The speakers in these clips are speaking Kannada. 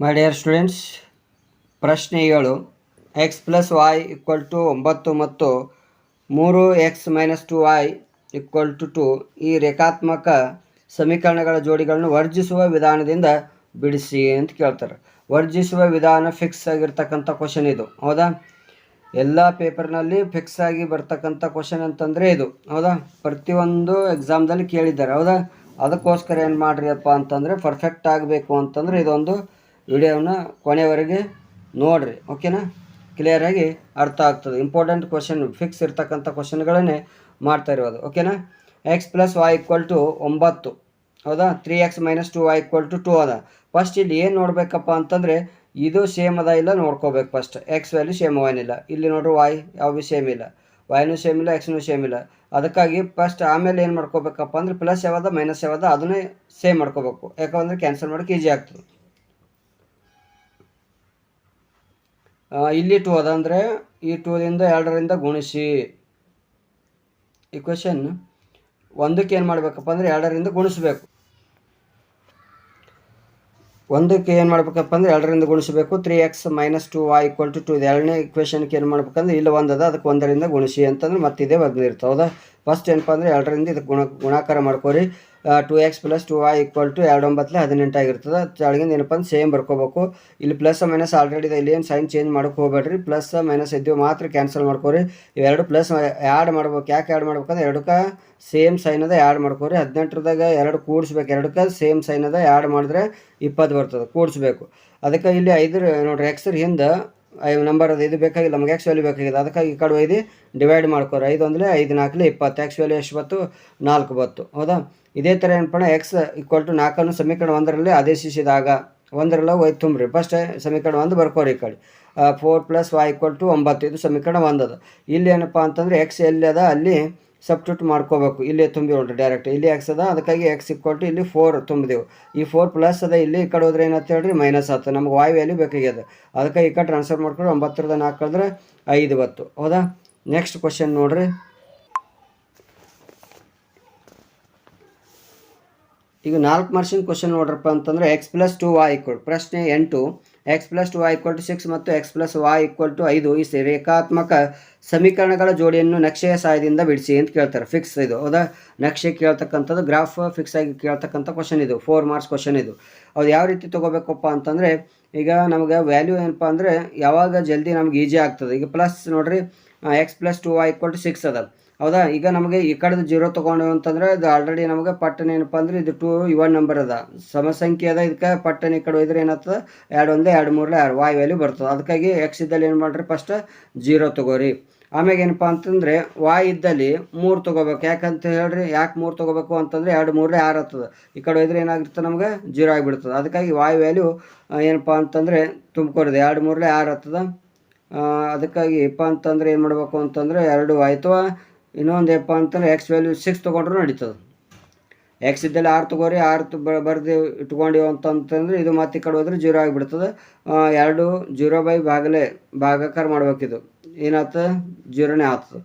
ಮೈ ಡಿಯರ್ ಸ್ಟೂಡೆಂಟ್ಸ್ ಪ್ರಶ್ನೆ ಏಳು x plus y equal to ಒಂಬತ್ತು ಮತ್ತು ಮೂರು x minus two y equal to two ಈ ರೇಖಾತ್ಮಕ ಸಮೀಕರಣಗಳ ಜೋಡಿಗಳನ್ನು ವರ್ಜಿಸುವ ವಿಧಾನದಿಂದ ಬಿಡಿಸಿ ಅಂತ ಕೇಳ್ತಾರೆ. ವರ್ಜಿಸುವ ವಿಧಾನ ಫಿಕ್ಸ್ ಆಗಿರ್ತಕ್ಕಂಥ ಕ್ವಶನ್ ಇದು. ಹೌದಾ? ಎಲ್ಲ ಪೇಪರ್ನಲ್ಲಿ ಫಿಕ್ಸ್ ಆಗಿ ಬರ್ತಕ್ಕಂಥ ಕ್ವಶನ್ ಅಂತಂದರೆ ಇದು. ಹೌದಾ? ಪ್ರತಿಯೊಂದು ಎಕ್ಸಾಮ್ದಲ್ಲಿ ಕೇಳಿದ್ದಾರೆ. ಹೌದಾ? ಅದಕ್ಕೋಸ್ಕರ ಏನು ಮಾಡ್ರಿಯಪ್ಪ ಅಂತಂದರೆ ಪರ್ಫೆಕ್ಟ್ ಆಗಬೇಕು ಅಂತಂದರೆ ಇದೊಂದು ವಿಡಿಯೋನ ಕೊನೆಯವರೆಗೆ ನೋಡಿರಿ ಓಕೆನಾ ಕ್ಲಿಯರಾಗಿ ಅರ್ಥ ಆಗ್ತದೆ. ಇಂಪಾರ್ಟೆಂಟ್ ಕ್ವಶನ್ ಫಿಕ್ಸ್ ಇರ್ತಕ್ಕಂಥ ಕ್ವಶನ್ಗಳನ್ನೇ ಮಾಡ್ತಾ ಇರೋದು ಓಕೆನಾ x plus y equal to ಒಂಬತ್ತು. ಹೌದಾ? Three x minus two y equal to two ಅದ. ಫಸ್ಟ್ ಇಲ್ಲಿ ಏನು ನೋಡಬೇಕಪ್ಪ ಅಂತಂದರೆ, ಇದು ಸೇಮ್ ಅದ ಇಲ್ಲ ನೋಡ್ಕೋಬೇಕು ಫಸ್ಟ್ ಎಕ್ಸ್ ವ್ಯಾಲ್ಯೂ ಸೇಮ್ ವಾಯ್ನಿಲ್ಲ ಇಲ್ಲಿ. ನೋಡ್ರಿ ವಾಯ್ ಯಾವ ಸೇಮ್ ಇಲ್ಲ. ವಾಯ್ನೂ ಸೇಮ್ ಇಲ್ಲ ಎಕ್ಸ್ನೂ ಸೇಮ್ ಇಲ್ಲ. ಅದಕ್ಕಾಗಿ ಫಸ್ಟ್ ಆಮೇಲೆ ಏನು ಮಾಡ್ಕೋಬೇಕಪ್ಪ ಅಂದ್ರೆ ಪ್ಲಸ್ ಯಾವ್ದು ಮೈನಸ್ ಯಾವ್ದು, ಅದನ್ನೇ ಸೇಮ್ ಮಾಡ್ಕೋಬೇಕು. ಯಾಕಂದರೆ ಕ್ಯಾನ್ಸಲ್ ಮಾಡೋಕೆ ಈಜಿ ಆಗ್ತದೆ. ಇಲ್ಲಿ ಟೂ ಅದಂದರೆ, ಈ ಟೂದಿಂದ ಎರಡರಿಂದ ಗುಣಿಸಿ. ಈ ಒಂದಕ್ಕೆ ಏನು ಮಾಡಬೇಕಪ್ಪ ಅಂದರೆ ಎರಡರಿಂದ ಗುಣಿಸ್ಬೇಕು. ಒಂದಕ್ಕೆ ಏನು ಮಾಡ್ಬೇಕಪ್ಪ ಅಂದ್ರೆ ಎರಡರಿಂದ ಗುಣಿಸಬೇಕು. Three x minus two y equal to two ಇದು ಎರಡನೇ ಇಕ್ವೇಷನ್ಗೆ ಏನು ಮಾಡ್ಬೇಕಂದ್ರೆ, ಇಲ್ಲಿ ಒಂದದ ಅದಕ್ಕೆ ಒಂದರಿಂದ ಗುಣಿಸಿ ಅಂತಂದ್ರೆ ಮತ್ತೆ ಇದೇ ಬಂದಿರ್ತದೆ ಹೌದಾ? ಫಸ್ಟ್ ಏನಪ್ಪ ಅಂದರೆ ಎರಡರಿಂದ ಇದಕ್ಕೆ ಗುಣ ಗುಣಾಕಾರ ಮಾಡ್ಕೊರಿ two x plus two y equal to ಎರಡು ಒಂಬತ್ತಲೆ ಹದಿನೆಂಟಾಗಿರ್ತದೆ ಕೆಳಗಿಂದ ಏನಪ್ಪ ಅಂದ್ರೆ ಸೇಮ್ ಬರ್ಕೋಬೇಕು. ಇಲ್ಲಿ ಪ್ಲಸ್ ಮೈನಸ್ ಆಲ್ರೆಡಿ ಇದೆ. ಇಲ್ಲಿ ಏನು ಸೈನ್ ಚೇಂಜ್ ಮಾಡೋಕೆ ಹೋಗ್ಬೇಡ್ರಿ. ಪ್ಲಸ್ ಮೈನಸ್ ಇದ್ದೀವಿ ಮಾತ್ರ ಕ್ಯಾನ್ಸಲ್ ಮಾಡ್ಕೊರಿ. ಇವೆರಡು ಪ್ಲಸ್ ಆ್ಯಡ್ ಮಾಡ್ಬೇಕು. ಯಾಕೆ ಆ್ಯಡ್ ಮಾಡ್ಬೇಕಂದ್ರೆ ಎರಡಕ್ಕೆ ಸೇಮ್ ಸೈನ್ ಅದ ಆ್ಯಡ್ ಮಾಡ್ಕೊರಿ. ಹದಿನೆಂಟರದಾಗ ಎರಡು ಕೂಡಿಸ್ಬೇಕು. ಎರಡಕ್ಕೆ ಸೇಮ್ ಸೈನ್ ಅದ ಆ್ಯಡ್ ಮಾಡಿದ್ರೆ ಇಪ್ಪತ್ತು ಬರ್ತದೆ. ಕೂಡಿಸ್ಬೇಕು. ಅದಕ್ಕೆ ಇಲ್ಲಿ ಐದರ ನೋಡ್ರಿ ಎಕ್ಸ್ರ ಹಿಂದೆ ಐದು ನಂಬರ್ ಅದು, ಇದು ಬೇಕಾಗಿಲ್ಲ, ನಮಗೆ ವ್ಯಾಲ್ಯೂ ಬೇಕಾಗಿದೆ ಅದಕ್ಕಾಗಿ ಈ ಕಡೆ ಒಯ್ದು ಡಿವೈಡ್ ಮಾಡ್ಕೋರಿ. ಐದು ಅಂದರೆ ಐದು ನಾಲ್ಕಲೆ ಇಪ್ಪತ್ತು ವ್ಯಾಲ್ಯೂ ಎಷ್ಟು ಬತ್ತು ನಾಲ್ಕು ಬತ್ತು ಹೌದಾ? ಇದೇ ಥರ ಏನಪ್ಪ ಎಕ್ಸ್ ಈಕ್ವಲ್ ಟು ನಾಲ್ಕನ್ನು ಸಮೀಕರಣ ಒಂದರಲ್ಲಿ ಆದೇಶಿಸಿದಾಗ, ಒಂದರಲ್ಲ ಒಯ್ದು ತುಂಬ್ರಿ. ಫಸ್ಟ್ ಸಮೀಕರಣ ಒಂದು ಬರ್ಕೋರಿ ಈ ಕಡೆ. Four plus y equal to ಒಂಬತ್ತು, ಇದು ಸಮೀಕರಣ ಒಂದದ. ಇಲ್ಲಿ ಏನಪ್ಪ ಅಂತಂದರೆ ಎಕ್ಸ್ ಎಲ್ಲಿ ಅದ? ಅಲ್ಲಿ ಸಬ್ಸ್ಟಿಟ್ಯೂಟ್ ಮಾಡ್ಕೋಬೇಕು. ಇಲ್ಲಿ ತುಂಬಿ ನೋಡ್ರಿ ಡೈರೆಕ್ಟ್ ಇಲ್ಲಿ ಎಕ್ಸ್ ಅದ, ಅದಕ್ಕಾಗಿ ಎಕ್ಸ್ ಇಕ್ವಲ್ ಟು ಇಲ್ಲಿ ಫೋರ್ ತುಂಬಿದೆವು. ಈ ಫೋರ್ ಪ್ಲಸ್ ಅದ, ಇಲ್ಲಿ ಈ ಕಡೆ ಹೋದ್ರೆ ಏನಂತ ಹೇಳ್ರಿ? ಮೈನಸ್ ಆಯ್ತು ನಮ್ಗೆ ವಾಯ್ ವ್ಯಾಲ್ಯೂ ಬೇಕಾಗ್ಯದ. ಅದಕ್ಕೆ ಈ ಕಡೆ ಟ್ರಾನ್ಸ್ಫರ್ ಮಾಡ್ಕೊಂಡು ಒಂಬತ್ತರದ ನಾಲ್ಕು ಕಳೆದ್ರೆ ಐದು ಬತ್ತು ಹೌದಾ? ನೆಕ್ಸ್ಟ್ ಕ್ವಶನ್ ನೋಡ್ರಿ. ಈಗ ನಾಲ್ಕು ಮಾರ್ಕ್ಸಿನ ಕ್ವಶನ್ ನೋಡ್ರಪ್ಪ ಅಂತಂದ್ರೆ x plus two y equal ಪ್ರಶ್ನೆ ಎಂಟು. X plus two y equal to six ಮತ್ತು x plus y equal to ಐದು. ಈ ರೇಖಾತ್ಮಕ ಸಮೀಕರಣಗಳ ಜೋಡಿಯನ್ನು ನಕ್ಷೆಯ ಸಹಾಯದಿಂದ ಬಿಡಿಸಿ ಅಂತ ಕೇಳ್ತಾರೆ. ಫಿಕ್ಸ್ ಇದು. ಹೌದಾ? ನಕ್ಷೆ ಕೇಳ್ತಕ್ಕಂಥದ್ದು ಗ್ರಾಫ್ ಫಿಕ್ಸ್ ಆಗಿ ಕೇಳ್ತಕ್ಕಂಥ ಕ್ವಶನ್ ಇದು. ಫೋರ್ ಮಾರ್ಕ್ಸ್ ಕ್ವಶನ್ ಇದು. ಅದು ಯಾವ ರೀತಿ ತೊಗೋಬೇಕಪ್ಪ ಅಂತಂದರೆ, ಈಗ ನಮಗೆ ವ್ಯಾಲ್ಯೂ ಏನಪ್ಪ ಅಂದರೆ, ಯಾವಾಗ ಜಲ್ದಿ ನಮ್ಗೆ ಈಜಿ ಆಗ್ತದೆ. ಈಗ ಪ್ಲಸ್ ನೋಡ್ರಿ x plus two y equal to six ಅದ ಹೌದಾ? ಈಗ ನಮಗೆ ಈ ಕಡೆದು ಜೀರೋ ತೊಗೊಂಡೇವು ಅಂತಂದ್ರೆ ಇದು ಆಲ್ರೆಡಿ ನಮಗೆ ಪಟ್ಟಣ ಏನಪ್ಪ ಅಂದ್ರೆ ಇದು ಟೂ ಇವನ್ ನಂಬರ್ ಅದ. ಸಮಸಂಖ್ಯೆ ಅದ, ಇದಕ್ಕೆ ಪಟ್ಟಣ ಈ ಕಡೆ ಹೋಯ್ದ್ರೆ ಏನಾಗ್ತದೆ? ಎರಡು ಒಂದೇ ಎರಡು ಮೂರಲೆ, ಎರಡು ವಾಯ್ ವ್ಯಾಲ್ಯೂ ಬರ್ತದೆ. ಅದಕ್ಕಾಗಿ ಎಕ್ಸ್ ಇದ್ದಲ್ಲಿ ಏನು ಮಾಡ್ರಿ ಫಸ್ಟ್ ಜೀರೋ ತೊಗೋರಿ. ಆಮ್ಯಾಗ ಏನಪ್ಪ ಅಂತಂದರೆ ವಾಯ್ ಇದ್ದಲ್ಲಿ ಮೂರು ತೊಗೋಬೇಕು. ಯಾಕಂತ ಹೇಳ್ರಿ? ಯಾಕೆ ಮೂರು ತೊಗೋಬೇಕು ಅಂತಂದ್ರೆ ಎರಡು ಮೂರಲೆ ಆರು ಆಗ್ತದೆ ಈ ಕಡೆ ಹೋಯ್ದ್ರೆ ಏನಾಗಿರ್ತದೆ ನಮ್ಗೆ? ಜೀರೋ ಆಗಿಬಿಡ್ತದೆ. ಅದಕ್ಕಾಗಿ ವಾಯ್ ವ್ಯಾಲ್ಯೂ ಏನಪ್ಪ ಅಂತಂದರೆ ತುಂಬ್ಕೊರಿದೆ ಎರಡು ಮೂರಲೆ ಆರು ಆಗ್ತದ ಅದಕ್ಕಾಗಿ ಇಪ್ಪ ಅಂತಂದ್ರೆ ಏನು ಮಾಡಬೇಕು ಅಂತಂದ್ರೆ ಎರಡು ಆಯ್ತು ಇನ್ನೊಂದು ಏಪ್ಪ ಅಂತಂದ್ರೆ ಎಕ್ಸ್ ವ್ಯಾಲ್ಯೂ ಸಿಕ್ಸ್ ತೊಗೊಂಡ್ರು ನಡೀತದೆ. ಎಕ್ಸ್ ಇದ್ದಲ್ಲಿ ಆರು ತೊಗೋರಿ, ಆರು ಬರ್ದು ಇಟ್ಕೊಂಡಿವಿ ಅಂತಂತಂದ್ರೆ ಇದು ಮತ್ತೆ ಈ ಕಡೆ ಹೋದ್ರೆ ಜೀರೋ ಆಗಿಬಿಡ್ತದೆ ಎರಡು ಜೀರೋ ಬೈ ಭಾಗಲೇ ಭಾಗಾಕಾರ ಮಾಡ್ಬೇಕಿದು ಏನಾಗ್ತದೆ ಜೀರೋನೇ ಆಗ್ತದೆ.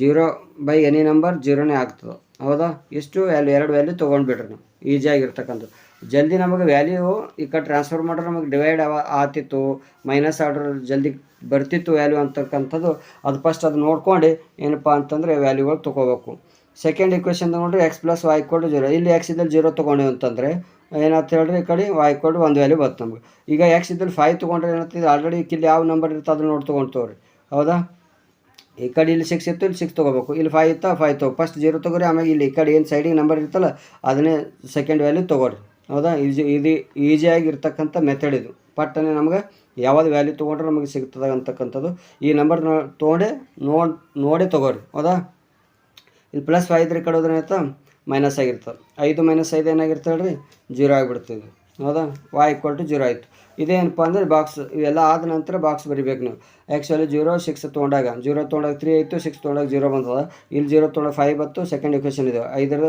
ಜೀರೋ ಬೈ ಎನಿ ನಂಬರ್ ಜೀರೋನೇ ಆಗ್ತದೆ. ಹೌದಾ? ಇಷ್ಟು ವ್ಯಾಲ್ಯೂ, ಎರಡು ವ್ಯಾಲ್ಯೂ ತೊಗೊಂಡ್ಬಿಡ್ರಿ ನಾವು. ಈಸಿಯಾಗಿರ್ತಕ್ಕಂಥದ್ದು ಜಲ್ದಿ ನಮಗೆ ವ್ಯಾಲ್ಯೂ, ಈ ಕಡೆ ಟ್ರಾನ್ಸ್ಫರ್ ಮಾಡ್ರೆ ನಮಗೆ ಡಿವೈಡ್ ಆತಿತ್ತು. ಮೈನಸ್ ಆರ್ಡ್ರ್ ಜಲ್ದಿ ಬರ್ತಿತ್ತು ವ್ಯಾಲ್ಯೂ ಅಂತಕ್ಕಂಥದ್ದು, ಅದು ಫಸ್ಟ್ ಅದು ನೋಡ್ಕೊಂಡು ಏನಪ್ಪ ಅಂತಂದರೆ ವ್ಯಾಲ್ಯೂಗಳು ತೊಗೋಬೇಕು. ಸೆಕೆಂಡ್ ಇಕ್ವೇಷನ್ ತೊಗೊಂಡ್ರೆ ಎಕ್ಸ್ ಪ್ಲಸ್ ವಾಯ್ ಕೊಡು ಜೀರೋ ಇಲ್ಲಿ ಎಕ್ಸ್ ಇದ್ದಲ್ಲಿ ಜೀರೋ ತೊಗೊಂಡು ಅಂತಂದರೆ ಏನಾಯ್ತು ಹೇಳ್ರಿ, ಈ ಕಡೆ ವಾಯ್ ಕೊಡು ಒಂದು ವ್ಯಾಲ್ಯೂ ಬರ್ತು ನಮಗೆ. ಈಗ ಎಕ್ಸ್ ಇದ್ದಲ್ಲಿ ಫೈವ್ ತೊಗೊಂಡ್ರೆ ಏನಾಗ್ತದೆ ಆಲ್ರೆಡಿ ಇಲ್ಲಿ ಯಾವ ನಂಬರ್ ಇರುತ್ತೆ ಅದನ್ನ ನೋಡಿ ತೊಗೊಂತವ್ರಿ ಹೌದಾ? ಈ ಕಡೆ ಇಲ್ಲಿ ಸಿಕ್ಸ್ ಇತ್ತು, ಇಲ್ಲಿ ಸಿಕ್ಸ್ ತೊಗೋಬೇಕು. ಇಲ್ಲಿ ಫೈವ್ ಇತ್ತಾ ಫೈವ್ ತಗೋ. ಫಸ್ಟ್ ಜೀರೋ ತೊಗೋರಿ, ಆಮೇಲೆ ಇಲ್ಲಿ ಈ ಕಡೆ ಏನು ಸೈಡಿಗೆ ನಂಬರ್ ಇರ್ತಲ್ಲ ಅದನ್ನೇ ಸೆಕೆಂಡ್ ವ್ಯಾಲ್ಯೂ ತೊಗೊಳ್ರಿ ಹೌದಾ? ಈಜಿ ಇದು ಈಸಿಯಾಗಿರ್ತಕ್ಕಂಥ ಮೆಥಡ್ ಇದು. ಪಟ್ಟನೆ ನಮ್ಗೆ ಯಾವ್ದು ವ್ಯಾಲ್ಯೂ ತೊಗೊಂಡ್ರೆ ನಮಗೆ ಸಿಗ್ತದೆ ಅಂತಕ್ಕಂಥದ್ದು. ಈ ನಂಬರ್ ತೊಗೊಂಡೆ, ನೋಡಿ ನೋಡಿ ತೊಗೋರಿ. ಹೌದಾ? ಇಲ್ಲಿ ಪ್ಲಸ್ ಫೈವ್ ಇದ್ರೆ ಕಡೋದ್ರೇನಾಯ್ತು ಮೈನಸ್ ಆಗಿರ್ತದೆ ಐದು ಮೈನಸ್ ಐದು ಏನಾಗಿರ್ತದೆ ಹೇಳ್ರಿ? ಜೀರೋ ಆಗಿಬಿಡ್ತದೆ ಹೌದಾ? ವಾಯ್ ಈಕ್ವಲ್ ಟು ಜೀರೋ ಆಯಿತು. ಇದೇನಪ್ಪ ಅಂದರೆ ಬಾಕ್ಸ್ ಇವೆಲ್ಲ ಆದ ನಂತರ ಬಾಕ್ಸ್ ಬರಿಬೇಕು ನೀವು. ಆ್ಯಕ್ಚುಲಿ ಜೀರೋ ಸಿಕ್ಸ್ ತೊಗೊಂಡಾಗ. ಜೀರೋ ತೊಗೊಂಡಾಗ ತ್ರೀ ಆಯಿತು ಸಿಕ್ಸ್ ತೊಗೊಂಡಾಗ ಜೀರೋ ಬಂದದ. ಇಲ್ಲಿ ಜೀರೋ ತೊಗೊಂಡಾಗ ಫೈವ್ ಬತ್ತು ಸೆಕೆಂಡ್ ಇಕ್ವೇಷನ್ ಇದೆ. ಐದರ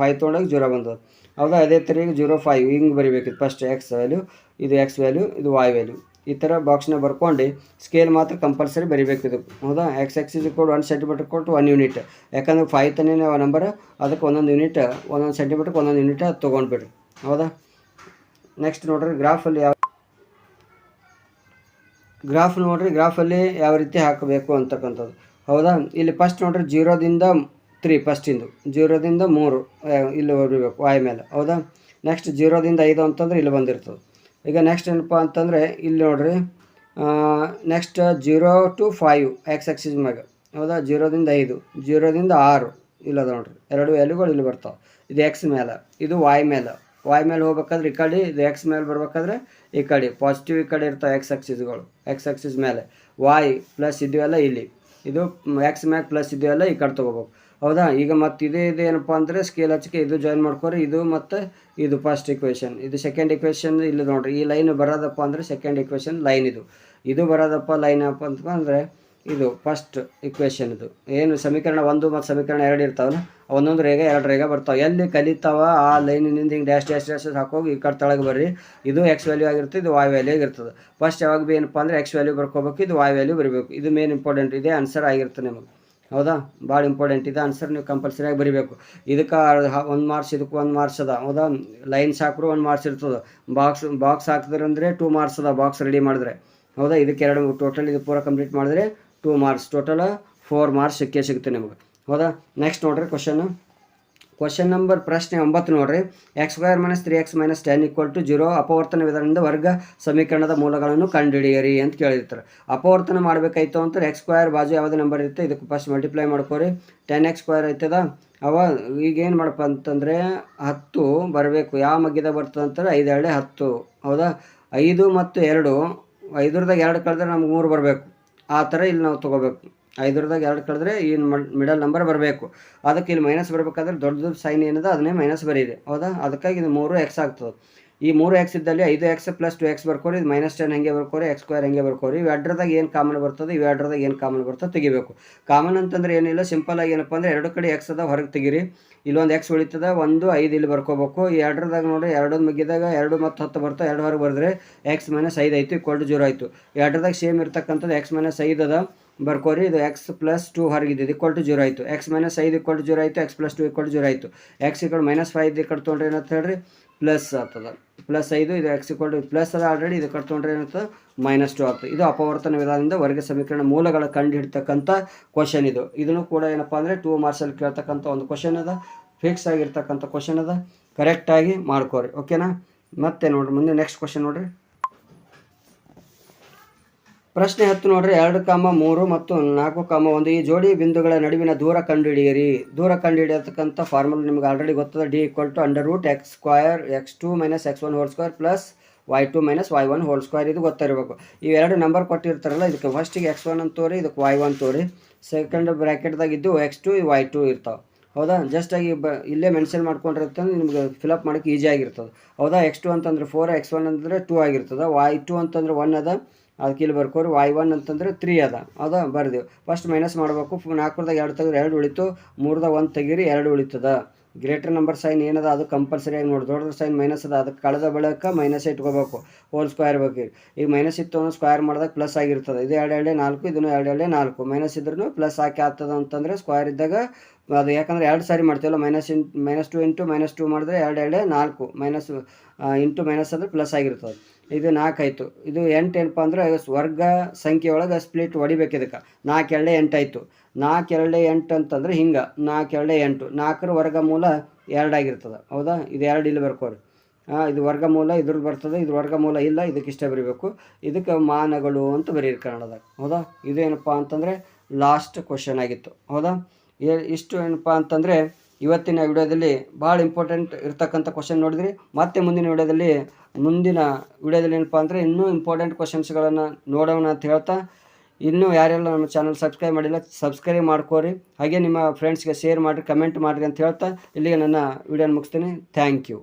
ಫೈವ್ ತೊಗೊಂಡಾಗ ಜೀರೋ ಬಂದದ. ಹೌದಾ ಅದೇ ಥರ ಈಗ ಜೀರೋ ಫೈವ್ ಹಿಂಗೆ ಬರಿಬೇಕಿತ್ತು. ಫಸ್ಟ್ ಎಕ್ಸ್ ವ್ಯಾಲ್ಯೂ ಇದು ಎಕ್ಸ್ ವ್ಯಾಲ್ಯೂ ಇದು ವಾಯ್ ವ್ಯಾಲ್ಯೂ ಈ ಥರ ಬಾಕ್ಸ್ನ ಬರ್ಕೊಂಡು ಸ್ಕೇಲ್ ಮಾತ್ರ ಕಂಪಲ್ಸರಿ ಇದು ಹೌದಾ? ಎಕ್ಸ್ ಎಕ್ಸ್ ಇದು ಕೊಟ್ಟು ಒನ್ ಸೆಂಟಿಮೀಟರ್ ಕೊಟ್ಟು ಒನ್ ಯೂನಿಟ್ ಯಾಕಂದ್ರೆ ಫೈವ್ ತನೇ ನಂಬರ್ ಅದಕ್ಕೆ ಒಂದೊಂದು ಯೂನಿಟ್ ಒಂದೊಂದು ಸೆಂಟಿಮೀಟರ್ಗೆ ಒಂದೊಂದು ಯೂನಿಟ್ ತೊಗೊಂಡ್ಬಿಡ್ರಿ. ಹೌದಾ? ನೆಕ್ಸ್ಟ್ ನೋಡ್ರಿ ಗ್ರಾಫಲ್ಲಿ ಯಾವ ಗ್ರಾಫ್ ನೋಡ್ರಿ ಗ್ರಾಫಲ್ಲಿ ಯಾವ ರೀತಿ ಹಾಕಬೇಕು ಅಂತಕ್ಕಂಥದ್ದು. ಹೌದಾ? ಇಲ್ಲಿ ಫಸ್ಟ್ ನೋಡ್ರಿ ಜೀರೋದಿಂದ ತ್ರೀ ಫಸ್ಟಿಂದು ಜೀರೋದಿಂದ ಮೂರು ಇಲ್ಲಿ ಬರಬೇಕು ವಾಯ್ ಮೇಲೆ. ಹೌದಾ? ನೆಕ್ಸ್ಟ್ ಜೀರೋದಿಂದ ಐದು ಅಂತಂದ್ರೆ ಇಲ್ಲಿ ಬಂದಿರ್ತದೆ. ಈಗ ನೆಕ್ಸ್ಟ್ ಏನಪ್ಪ ಅಂತಂದರೆ ಇಲ್ಲಿ ನೋಡ್ರಿ next zero to five x axis ಮ್ಯಾಗ. ಹೌದಾ? ಜೀರೋದಿಂದ ಐದು, ಜೀರೋದಿಂದ ಆರು ಇಲ್ಲದ ನೋಡಿರಿ. ಎರಡು ವ್ಯಾಲ್ಯೂಗಳು ಇಲ್ಲಿ ಬರ್ತಾವೆ. ಇದು ಎಕ್ಸ್ ಮೇಲೆ, ಇದು ವಾಯ್ ಮೇಲೆ. ವಾಯ್ ಮೇಲೆ ಹೋಗ್ಬೇಕಾದ್ರೆ ಈ ಕಡೆ, ಇದು ಎಕ್ಸ್ ಮೇಲೆ ಬರ್ಬೇಕಾದ್ರೆ ಈ ಕಡೆ. ಪಾಸಿಟಿವ್ ಈ ಕಡೆ ಇರ್ತಾವೆ ಎಕ್ಸ್ ಎಕ್ಸಿಸ್ಗಳು ಎಕ್ಸ್ ಎಕ್ಸಿಸ್ ಮೇಲೆ. ವಾಯ್ ಪ್ಲಸ್ ಇದೆಲ್ಲ ಇಲ್ಲಿ. ಇದು ಮ್ಯಾಕ್ಸ್ ಮ್ಯಾಕ್ ಪ್ಲಸ್ ಇದೆಯಲ್ಲ ಈ ಕಡೆ ತೊಗೋಬೇಕು. ಹೌದಾ? ಈಗ ಮತ್ತೆ ಇದೇ ಇದು ಏನಪ್ಪ ಅಂದರೆ ಸ್ಕೇಲ್ ಹಚ್ಚಿಕೆ ಇದು ಜಾಯಿನ್ ಮಾಡ್ಕೊರಿ, ಇದು ಮತ್ತು ಇದು ಫಸ್ಟ್ ಇಕ್ವೇಷನ್ ಇದು ಸೆಕೆಂಡ್ ಇಕ್ವೇಷನ್ ಇಲ್ಲಿ ನೋಡ್ರಿ, ಈ ಲೈನ್ ಬರೋದಪ್ಪ ಅಂದರೆ ಸೆಕೆಂಡ್ ಇಕ್ವೇಷನ್ ಲೈನ್ ಇದು. ಇದು ಬರೋದಪ್ಪ ಲೈನ್ ಅಪ್ಪ ಅಂತಂದರೆ ಇದು ಫಸ್ಟ್ ಇಕ್ವೇಷನ್ ಇದು. ಏನು ಸಮೀಕರಣ ಒಂದು ಮತ್ತು ಸಮೀಕರಣ ಎರಡು ಇರ್ತಾವಲ್ಲ ಒಂದೊಂದು ರೇಗ, ಎರಡು ರೇಗ ಬರ್ತಾವೆ. ಎಲ್ಲಿ ಕಲಿತಾವ ಆ ಲೈನಿನಿಂದ ಹಿಂಗೆ ಡ್ಯಾಶ್ ಡ್ಯಾಶ್ ಡ್ಯಾಶ್ ಹಾಕೋಗಿ ಈ ಕಡೆ ತಳಗೆ ಬರ್ರಿ. ಇದು ಎಕ್ಸ್ ವ್ಯಾಲ್ಯೂ ಆಗಿರ್ತದೆ, ಇದು ವಾಯ್ ವ್ಯಾಲ್ಯೂ ಆಗಿರ್ತದೆ. ಫಸ್ಟ್ ಯಾವಾಗ ಭೀ ಏನಪ್ಪ ಅಂದರೆ ಎಕ್ಸ್ ವ್ಯಾಲ್ಯೂ ಬರ್ಕೋಬೇಕು, ಇದು ವಾಯ್ ವ್ಯಾಲ್ಯೂ ಬರಬೇಕು. ಇದು ಮೇನ್ ಇಂಪಾರ್ಟೆಂಟ್ ಇದೆ ಆನ್ಸರ್ ಆಗಿರ್ತದೆ ನಿಮಗೆ. ಹೌದಾ? ಭಾಳ ಇಂಪಾರ್ಟೆಂಟ್ ಇದೆ ಆನ್ಸರ್ ನೀವು ಕಂಪಲ್ಸರಿಯಾಗಿ ಬರಿಬೇಕು. ಇದಕ್ಕೆ ಒಂದು ಮಾರ್ಕ್ಸ್ ಇದಕ್ಕೆ ಒಂದು ಮಾರ್ಕ್ಸ್ ಅದ. ಹೌದಾ? ಲೈನ್ಸ್ ಹಾಕಿದ್ರು ಒಂದು ಮಾರ್ಕ್ಸ್ ಇರ್ತದೆ. ಬಾಕ್ಸ್ ಬಾಕ್ಸ್ ಹಾಕಿದ್ರಂದರೆ ಟೂ ಮಾರ್ಕ್ಸ್ ಅದ ಬಾಕ್ಸ್ ರೆಡಿ ಮಾಡಿದ್ರೆ. ಹೌದಾ? ಇದಕ್ಕೆ ಎರಡು ಟೋಟಲ್ ಇದು ಪೂರ ಕಂಪ್ಲೀಟ್ ಮಾಡಿದ್ರೆ two marks total four marks ಸಿಕ್ಕೇ ಸಿಗುತ್ತೆ ನಿಮಗೆ. ಹೌದಾ? ನೆಕ್ಸ್ಟ್ ನೋಡ್ರಿ ಕ್ವಶನ್ ಕ್ವಶನ್ ನಂಬರ್ ಪ್ರಶ್ನೆ ಒಂಬತ್ತು ನೋಡ್ರಿ. X square minus three x minus ten equal to zero ಅಪವರ್ತನ ವಿಧಾನದಿಂದ ವರ್ಗ ಸಮೀಕರಣದ ಮೂಲಗಳನ್ನು ಕಂಡುಹಿಡಿಯಿರಿ ಅಂತ ಕೇಳಿರ್ತಾರೆ. ಅಪವರ್ತನ ಮಾಡಬೇಕಾಯ್ತು ಅಂತಾರೆ ಎಕ್ಸ್ ಸ್ಕ್ವೇರ್ ಬಾಜು ಯಾವುದೇ ನಂಬರ್ ಇರುತ್ತೆ ಇದಕ್ಕೆ ಫಸ್ಟ್ ಮಲ್ಟಿಪ್ಲೈ ಮಾಡ್ಕೋರಿ. ಟೆನ್ ಎಕ್ಸ್ ಸ್ಕ್ವೇರ್ ಐತದ? ಅವ ಈಗೇನು ಮಾಡಪ್ಪ ಅಂತಂದರೆ ಹತ್ತು ಬರಬೇಕು. ಯಾವ ಮಗ್ಗಿದ ಬರ್ತದೆ ಅಂತಾರೆ ಐದು, ಎರಡೇ, ಹತ್ತು. ಹೌದಾ? ಐದು ಮತ್ತು ಎರಡು. ಐದರದಾಗ ಎರಡು ಕಳೆದ್ರೆ ನಮ್ಗೆ ಮೂರು ಬರಬೇಕು. ಆ ಥರ ಇಲ್ಲಿ ನಾವು ತೊಗೋಬೇಕು. ಐದರದಾಗ ಎರಡು ಕಳೆದ್ರೆ ಈ ಮಿಡಲ್ ನಂಬರ್ ಬರಬೇಕು. ಅದಕ್ಕೆ ಇಲ್ಲಿ ಮೈನಸ್ ಬರಬೇಕಾದ್ರೆ ದೊಡ್ಡ ಸೈನ್ ಏನಿದೆ, ಅದನ್ನೇ ಮೈನಸ್ ಬರೀರಿ. ಹೌದಾ? ಅದಕ್ಕಾಗಿ ಇದು ಮೂರು ಎಕ್ಸ್ ಆಗ್ತದೆ. ಈ ಮೂರು ಎಕ್ಸ್ ಇದ್ದಲ್ಲಿ ಐದು ಎಕ್ಸ್ ಪ್ಲಸ್ ಟು ಎಕ್ಸ್ ಬರ್ಕೋರಿ, ಇದು ಮೈನಸ್ ಟೆನ್ ಹೆಂಗೆ ಬರ್ಕೋರಿ ಎಕ್ಸ್ ಸ್ಕ್ವೇರ್ ಹೆಂಗೆ ಬರ್ಕೋರಿ ಇವು ಎರಡ್ರದಾಗ ಏನು ಕಾಮನ್ ಬರ್ತದೆ ಇವು ಎರಡ್ರದಾಗ ಏನು ಕಾಮನ್ ಬರ್ತದೆ ತೆಗಿಬೇಕು. ಕಾಮನ್ ಅಂತಂದ್ರೆ ಏನಿಲ್ಲ ಸಿಂಪಲ್ ಆಗಿ ಏನಪ್ಪ ಅಂದ್ರೆ ಎರಡು ಕಡೆ ಎಕ್ಸ್ ಅದ ಹೊರಗೆ ತೆಗಿರಿ. ಇಲ್ಲೊಂದು ಎಕ್ಸ್ ಉಳಿತದ, ಒಂದು ಐದು ಇಲ್ಲಿ ಬರ್ಕೋಬೇಕು. ಈ ಎರಡ್ರದಾಗ ನೋಡಿ ಎರಡು ಮುಗಿದಾಗ ಎರಡು ಮತ್ತು ಹತ್ತು ಬರ್ತಾ, ಎರಡು ಹೊರಗೆ ಬರೆದ್ರೆ ಎಕ್ಸ್ ಮೈನಸ್ ಐದು ಆಯಿತು ಇಕ್ವಲ್ ಟು ಜೀರೋ ಆಯಿತು. ಎರಡ್ರದಾಗ ಸೇಮ್ ಇರ್ತಕ್ಕಂಥದ್ದು ಎಕ್ಸ್ ಮೈನಸ್ ಐದು ಅದ, ಬರ್ಕೋರಿ, ಇದು ಎಕ್ಸ್ ಪ್ಲಸ್ ಟು ಹೊರಗಿದ್ದು ಇಕ್ವಲ್ ಟು ಜೀರೋ ಆಯಿತು. ಎಕ್ಸ್ ಮೈನಸ್ ಐದು ಇಕ್ವಲ್ ಟು ಜೀರೋ ಆಯಿತು x plus two equal to zero ಆಯಿತು. ಎಕ್ಸ್ ಕಡೆ ಮೈನಸ್ ಫೈವ್ ಈ ಕಡೆ ತೊಗೊಂಡ್ರೆ ಏನಂತ ಹೇಳ್ರಿ? ಪ್ಲಸ್ ಆಗ್ತದೆ. ಪ್ಲಸ್ ಐದು, ಇದು ಎಕ್ಸ್ ಇಕ್ವಲ್ ಟು ಪ್ಲಸ್ ಅದ ಆಲ್ರೆಡಿ ಇದು ಕಟ್ ತೊಗೊಂಡ್ರೆ ಏನಾಗ್ತದೆ? ಮೈನಸ್ ಟು ಆಗ್ತದೆ. ಇದು ಅಪವರ್ತನ ವಿಧಾನದಿಂದ ವರ್ಗ ಸಮೀಕರಣ ಮೂಲಗಳ ಕಂಡು ಹಿಡ್ತಕ್ಕಂಥ ಕ್ವಶನ್ ಇದು. ಇದನ್ನು ಕೂಡ ಏನಪ್ಪ ಅಂದರೆ ಟೂ ಮಾರ್ಕ್ಸಲ್ಲಿ ಕೇಳ್ತಕ್ಕಂಥ ಒಂದು ಕ್ವಶನ್ ಅದ. ಫಿಕ್ಸ್ ಆಗಿರ್ತಕ್ಕಂಥ ಕ್ವಶನ್ ಅದ. ಕರೆಕ್ಟಾಗಿ ಮಾಡ್ಕೋರಿ. ಓಕೆನಾ ಮತ್ತೆ ನೋಡ್ರಿ, ಮುಂದೆ ನೆಕ್ಸ್ಟ್ ಕ್ವಶನ್ ನೋಡ್ರಿ. ಪ್ರಶ್ನೆ ಹತ್ತು ನೋಡ್ರಿ, ಎರಡು ಕಾಮ ಮೂರು ಮತ್ತು ನಾಲ್ಕು ಕಾಮ ಒಂದು. ಈ ಜೋಡಿ ಬಿಂದುಗಳ ನಡುವಿನ ದೂರ ಕಂಡುಹಿಡಿಯಿರಿ. ದೂರ ಕಂಡುಹಿಡಿಯತಕ್ಕಂಥ ಫಾರ್ಮುಲಾ ನಿಮ್ಗೆ ಆಲ್ರೆಡಿ ಗೊತ್ತದ. D equal to under root x square x two minus x one whole square plus y two minus y one whole square ಇದು ಗೊತ್ತಿರಬೇಕು. ಇವೆರಡು ನಂಬರ್ ಕೊಟ್ಟಿರ್ತಾರಲ್ಲ, ಇದಕ್ಕೆ ಫಸ್ಟಿಗೆ ಎಕ್ಸ್ ಒನ್ ಅಂತ ತೋರಿ, ಇದಕ್ಕೆ ವೈ ಒನ್ ತೋರಿ. ಸೆಕೆಂಡ್ ಬ್ರ್ಯಾಕೆಟ್ದಾಗ ಇದ್ದು ಎಕ್ಸ್ ಟು ವೈ ಟು ಇರ್ತಾವೆ. ಹೌದಾ? ಜಸ್ಟ್ ಆಗಿ ಬ, ಇಲ್ಲೇ ಮೆನ್ಷನ್ ಮಾಡ್ಕೊಂಡಿರ್ತಂದ್ರೆ ನಿಮ್ಗೆ ಫಿಲಪ್ ಮಾಡೋಕ್ಕೆ ಈಜಿ ಆಗಿರ್ತದೆ. ಹೌದಾ? ಎಕ್ಸ್ ಟು ಅಂತಂದ್ರೆ ಫೋರ್ ಎಕ್ಸ್ ಒನ್ ಅಂದರೆ ಟೂ ಆಗಿರ್ತದೆ. ವೈ ಟು ಅಂತಂದ್ರೆ ಒನ್ ಅದ. ಅದಕ್ಕೆ ಇಲ್ಲಿ ಬರ್ಕೋರಿ. ವಾಯ್ ಒನ್ ಅಂತಂದ್ರೆ ತ್ರೀ ಅದ. ಅದ ಬರ್ದೇವು. ಫಸ್ಟ್ ಮೈನಸ್ ಮಾಡಬೇಕು. ನಾಲ್ಕರದಾಗ ಎರಡು ತೆಗೆದ್ರೆ ಎರಡು ಉಳಿತು. ಮೂರದಾಗ ಒಂದು ತೆಗೀರಿ, ಎರಡು ಉಳಿತದ. ಗ್ರೇಟರ್ ನಂಬರ್ ಸೈನ್ ಏನದ, ಅದು ಕಂಪಲ್ಸರಿಯಾಗಿ ನೋಡಿ. ದೊಡ್ಡ ಸೈನ್ ಮೈನಸ್ ಅದ, ಅದಕ್ಕೆ ಕಳೆದ ಬಳಕ ಮೈನಸ್ ಇಟ್ಕೋಬೇಕು ಹೋಲ್ ಸ್ಕ್ವೇರ್ ಬೇಕು ಈಗ. ಮೈನಸ್ ಇತ್ತು ಅಂದ್ರೆ ಸ್ಕ್ವೇರ್ ಮಾಡಿದಾಗ ಪ್ಲಸ್ ಆಗಿರ್ತದೆ. ಇದು ಎರಡು ಎರಡೇ ನಾಲ್ಕು, ಇದನ್ನು ಎರಡು ಎರಡೇ ನಾಲ್ಕು. ಮೈನಸ್ ಇದ್ರೂ ಪ್ಲಸ್ ಹಾಕಿ ಆಗ್ತದ ಅಂತಂದರೆ ಸ್ಕ್ವೇರ್ ಇದ್ದಾಗ ಅದು ಯಾಕಂದರೆ ಎರಡು ಸಾರಿ ಮಾಡ್ತೀವಲ್ಲ minus in minus two into minus two ಮಾಡಿದ್ರೆ ಎರಡು ಎರಡೇ ನಾಲ್ಕು. ಮೈನಸ್ ಇಂಟು ಮೈನಸ್ ಅಂದರೆ ಪ್ಲಸ್ ಆಗಿರ್ತದೆ. ಇದು ನಾಲ್ಕು ಆಯಿತು. ಇದು ಎಂಟು ಏನಪ್ಪ ಅಂದರೆ, ವರ್ಗ ಸಂಖ್ಯೆ ಒಳಗೆ ಸ್ಪ್ಲಿಟ್ ಹೊಡಿಬೇಕು ಇದಕ್ಕೆ. ನಾಲ್ಕು ಎರಡೇ ಎಂಟಾಯಿತು ನಾಲ್ಕು ಎರಡೇ ಎಂಟು ಅಂತಂದ್ರೆ ಹಿಂಗೆ ನಾಲ್ಕು ಎರಡೇ ಎಂಟು. ನಾಲ್ಕರ ವರ್ಗಮೂಲ ಎರಡಾಗಿರ್ತದೆ. ಹೌದಾ? ಇದು ಎರಡು ಇಲ್ಲಿ ಬರ್ಕೋರಿ. ಇದು ವರ್ಗಮೂಲ, ಇದ್ರದ್ದು ಬರ್ತದೆ. ಇದು ವರ್ಗಮೂಲ ಇಲ್ಲ ಇದಕ್ಕೆ ಇಷ್ಟ ಬರೀಬೇಕು. ಇದಕ್ಕೆ ಮಾನಗಳು ಅಂತ ಬರೀರಿ ಕನ್ನಡದಾಗ. ಹೌದಾ? ಇದೇನಪ್ಪ ಅಂತಂದರೆ ಲಾಸ್ಟ್ ಕ್ವಶನ್ ಆಗಿತ್ತು. ಹೌದಾ? ಇಷ್ಟು ಏನಪ್ಪ ಅಂತಂದರೆ ಇವತ್ತಿನ ವಿಡಿಯೋದಲ್ಲಿ ಭಾಳ ಇಂಪಾರ್ಟೆಂಟ್ ಇರ್ತಕ್ಕಂಥ ಕ್ವಶನ್ ನೋಡಿದ್ರಿ. ಮತ್ತೆ ಮುಂದಿನ ವಿಡಿಯೋದಲ್ಲಿ ಮುಂದಿನ ವಿಡಿಯೋದಲ್ಲಿ ಏನಪ್ಪ ಅಂದರೆ ಇನ್ನೂ ಇಂಪಾರ್ಟೆಂಟ್ ಕ್ವಶನ್ಸ್ಗಳನ್ನು ನೋಡೋಣ ಅಂತ ಹೇಳ್ತಾ ಇನ್ನೂ ಯಾರೆಲ್ಲ ನಮ್ಮ ಚಾನಲ್ ಸಬ್ಸ್ಕ್ರೈಬ್ ಮಾಡಿಲ್ಲ, ಸಬ್ಸ್ಕ್ರೈಬ್ ಮಾಡ್ಕೋರಿ. ಹಾಗೆ ನಿಮ್ಮ ಫ್ರೆಂಡ್ಸ್ಗೆ ಶೇರ್ ಮಾಡಿರಿ ಕಮೆಂಟ್ ಮಾಡಿರಿ ಅಂತ ಹೇಳ್ತಾ ಇಲ್ಲಿಗೆ ನನ್ನ ವಿಡಿಯೋನ ಮುಗಿಸ್ತೀನಿ. Thank you